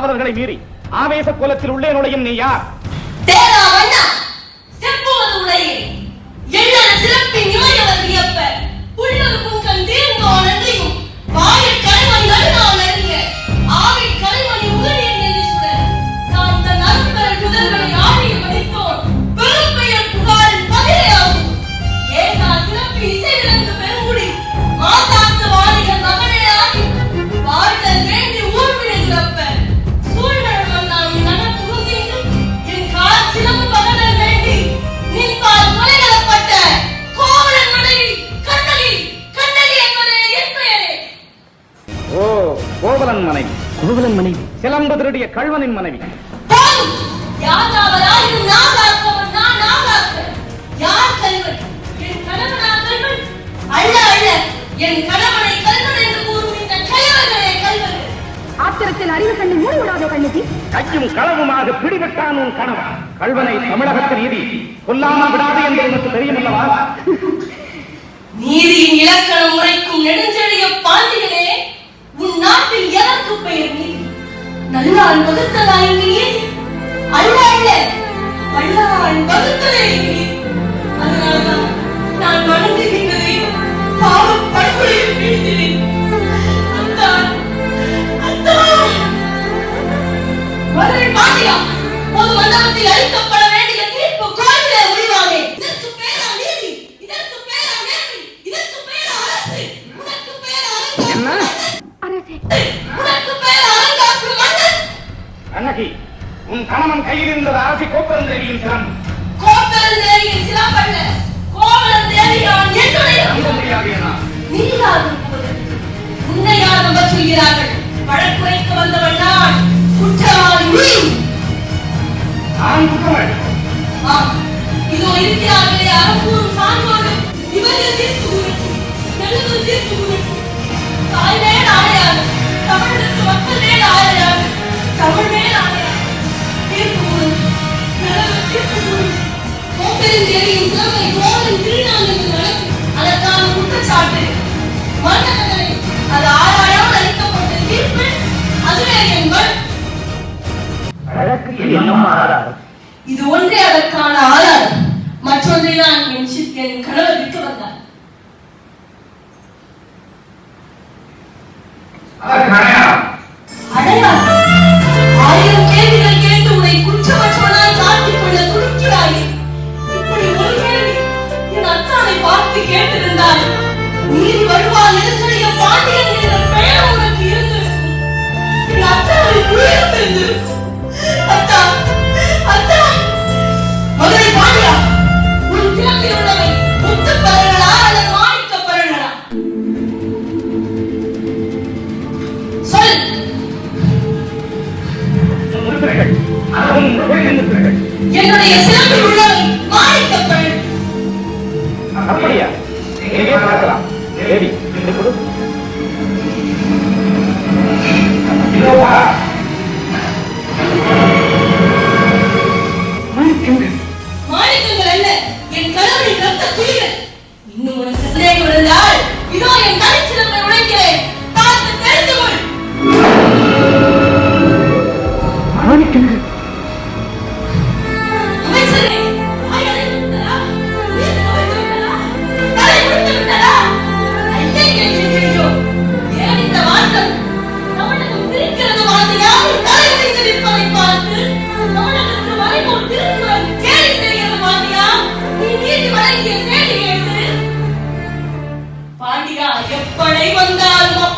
காவலர்களை மீறி ஆவேச கோலத்தில் உள்ளே நுழையும் நீ யார்? சிறப்பின் சிலம்பு திருடிய மனைவி. ஆத்திரத்தில் அறிவு கண்ணை மூடிவிடாதோ கண்ணுக்கு கையும் களவுமாக பிடிபட்டான் உன் கணவன். கல்வனை தமிழகத்தில் நீதி. கொல்லாமல் விடாது என்று உனக்கு தெரியும் அல்லவா நீதியின் இலக்கணம் உரைக்கும் நெடுஞ்செழிய பாண்டியன் அல்லான் வகுத்ததா என்கிறீர் அல்ல அல்ல. அல்லான் வகுத்ததா அதனால்தான் நான் மன கண்ணகி உன் கணவன் கையில் இருந்தது அரசி கோப்பெருந்தேவியின் சிலம் கோப்பெருந்தேவியின் சிலம் அல்ல. கோவலந்தேவி அவன் என்னுடைய நீராகும் நம்ப சொல்கிறார்கள். வழக்குரைக்கு வந்தவள் நான். குற்றவாளி நான் குற்றவாளி. ஆம். இதோ இருக்கிறார்களே அரசூரும் சான்றோரும் இவர்கள் தீர்த்து உரைக்கும் தெலுங்கு தீர்த்து உரைக்கும் தாய்வேன் ஆடையாளர் தமிழகத்து மக்கள் வேன் ஆடையாளர் தமிழ்மேல் ஆணையம் தீர்ப்பு கூறும் நல்லது தீர்ப்பு கூறும் மூப்பெரும் தேவியின் அது ஆராயாமல் அளிக்கப்பட்ட இது ஒன்றே அதற்கான ஆதாரம். மற்றொன்றை தான் என் என் கணவர் விற்க வந்தார். என்னுடைய சிறப்பு உள்ளவை மாணிக்கப்பள் அப்படியா? பார்க்கலாம். தேவி பாண்டியா எப்படி வந்தாலும்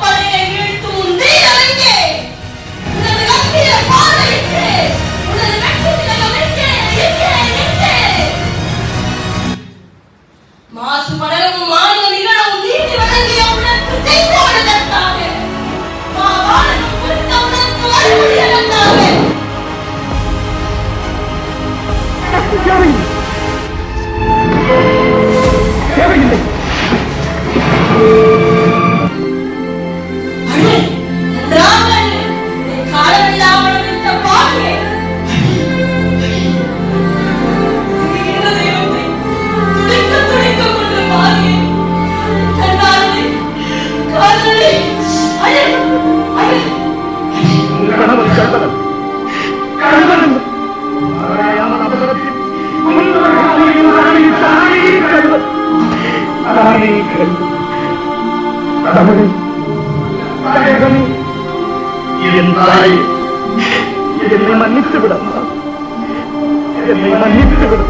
എന്തായി? എന്നെ മന്നിച്ചുവിടണം എന്നെ മന്നിച്ചുവിടണം